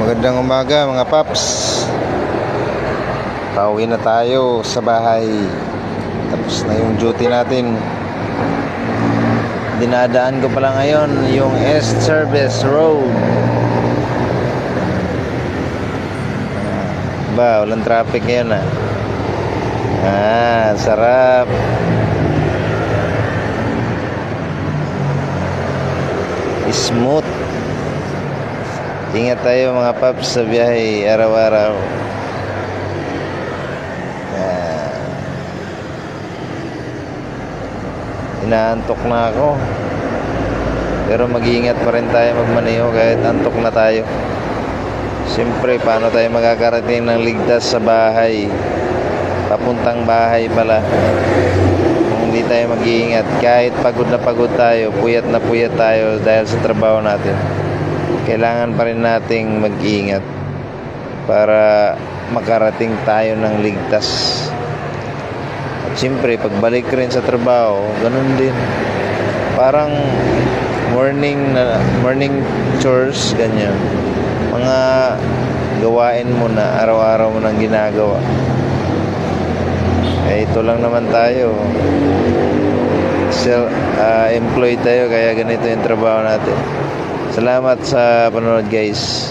Magandang umaga mga paps. Pauwi na tayo sa bahay. Tapos na yung duty natin. Dinadaan ko pala ngayon yung East Service Road. Ba, walang traffic ngayon ah. Ah, sarap. Smooth. Ingat tayo mga paps sa biyahe araw-araw. Yan. Inaantok na ako. Pero mag-iingat pa rin tayo magmaneho kahit antok na tayo. Siyempre, paano tayo makakarating ng ligtas sa bahay? Papuntang bahay pala. Kung hindi tayo mag-iingat, kahit pagod na pagod tayo, puyat na puyat tayo dahil sa trabaho natin kailangan pa rin nating mag-ingat para makarating tayo ng ligtas. At siyempre, pagbalik rin sa trabaho, ganun din. Parang morning na morning chores ganyan. Mga gawain mo na araw-araw mo nang ginagawa. Eh ito lang naman tayo. Self ah, employed tayo kaya ganito yung trabaho natin. Salamat sa panonood guys.